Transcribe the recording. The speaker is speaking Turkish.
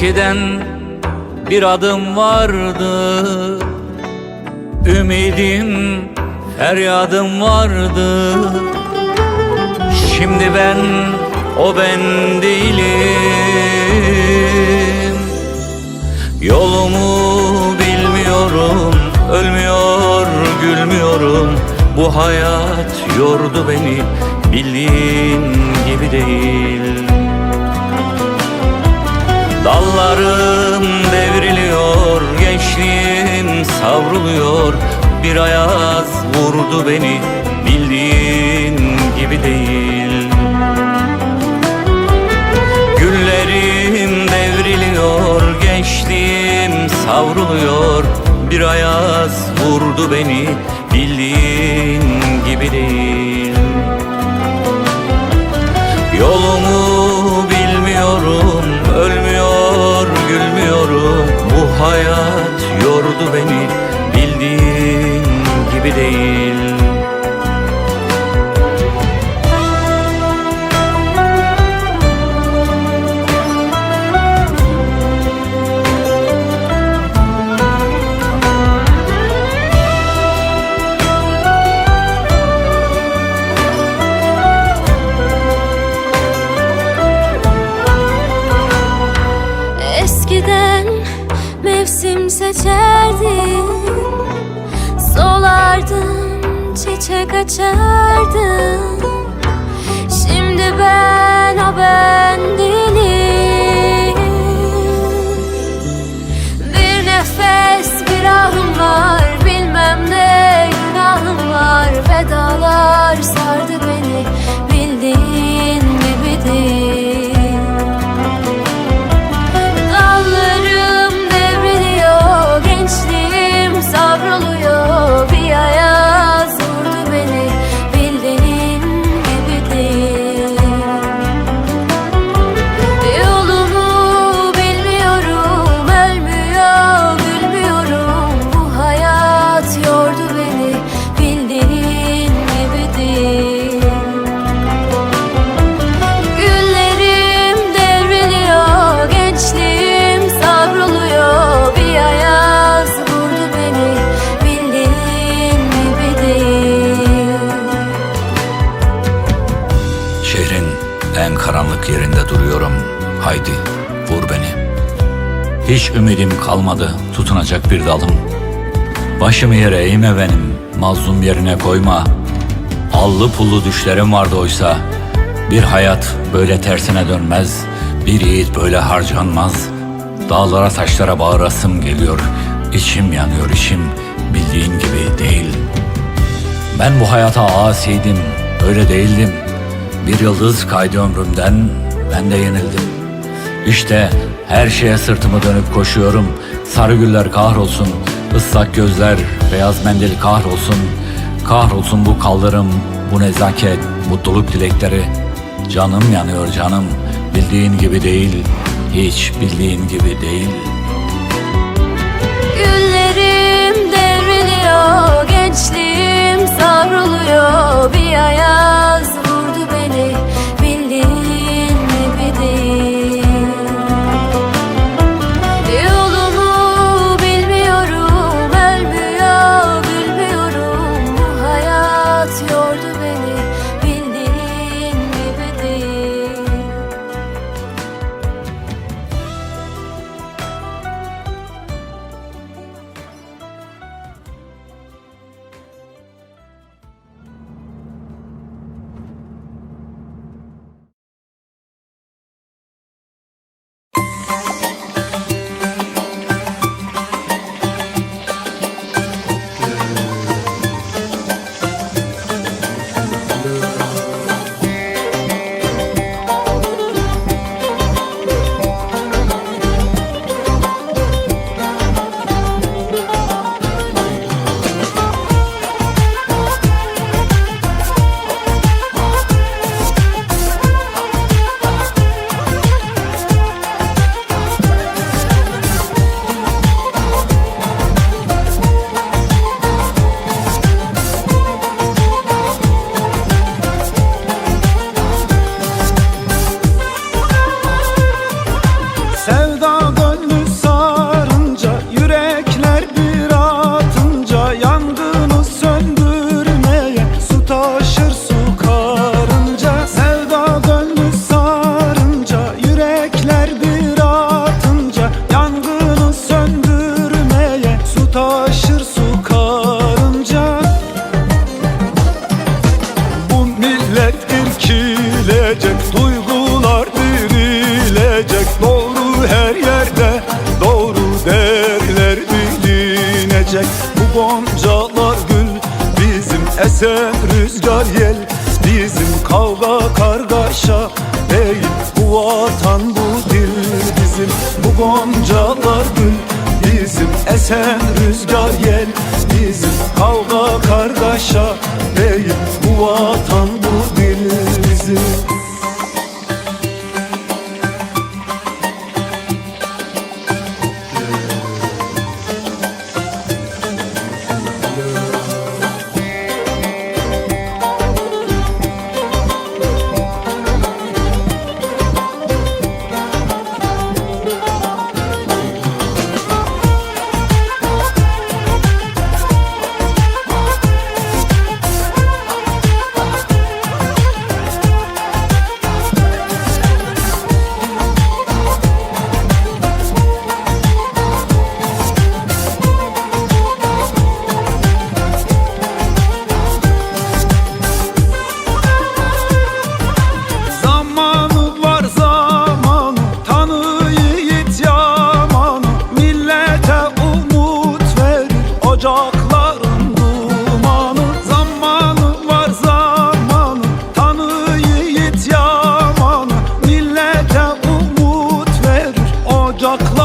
Eskiden bir adım vardı. Ümidim, feryadım vardı. Şimdi ben o ben değilim. Yolumu bilmiyorum Ölmüyor, gülmüyorum. Bu hayat yordu beni Bildiğin gibi değil Dallarım devriliyor Gençliğim savruluyor. Bir ayaz vurdu beni Bildiğin gibi değil. Güllerim devriliyor Gençliğim savruluyor. Bir ayaz vurdu beni Bildiğin gibi değil hayat mevsim seçerdim Solardım, çiçek açardım Şimdi ben o ben değilim. Bir nefes bir ahım var. Bilmem ne günahım var. Vedalar sardı beni duruyorum Haydi vur beni. Hiç ümidim kalmadı tutunacak bir dalım. Başımı yere eğme benim Mazlum yerine koyma. Allı pullu düşlerim vardı oysa Bir hayat böyle tersine dönmez. Bir yiğit böyle harcanmaz. Dağlara taşlara bağırasım geliyor. İçim yanıyor içim Bildiğin gibi değil. Ben bu hayata asiydim, öyle değildim. Bir yıldız kaydı ömrümden, ben de yenildim. İşte her şeye sırtımı dönüp koşuyorum. Sarı güller kahrolsun, ıslak gözler, beyaz mendil kahrolsun. Kahrolsun bu kaldırım, bu nezaket, mutluluk dilekleri. Canım yanıyor canım, bildiğin gibi değil, hiç bildiğin gibi değil. Güllerim devriliyor, gençliğim savruluyor Bir ayaz bilinecek Bu goncalar gül. Bizim esen rüzgar yel Bizim kavga kargaşa değil. Bu vatan bu dil bizim Bu goncalar gül. Bizim esen rüzgar yel Bizim kavga kargaşa değil. Bu vatan dudaklar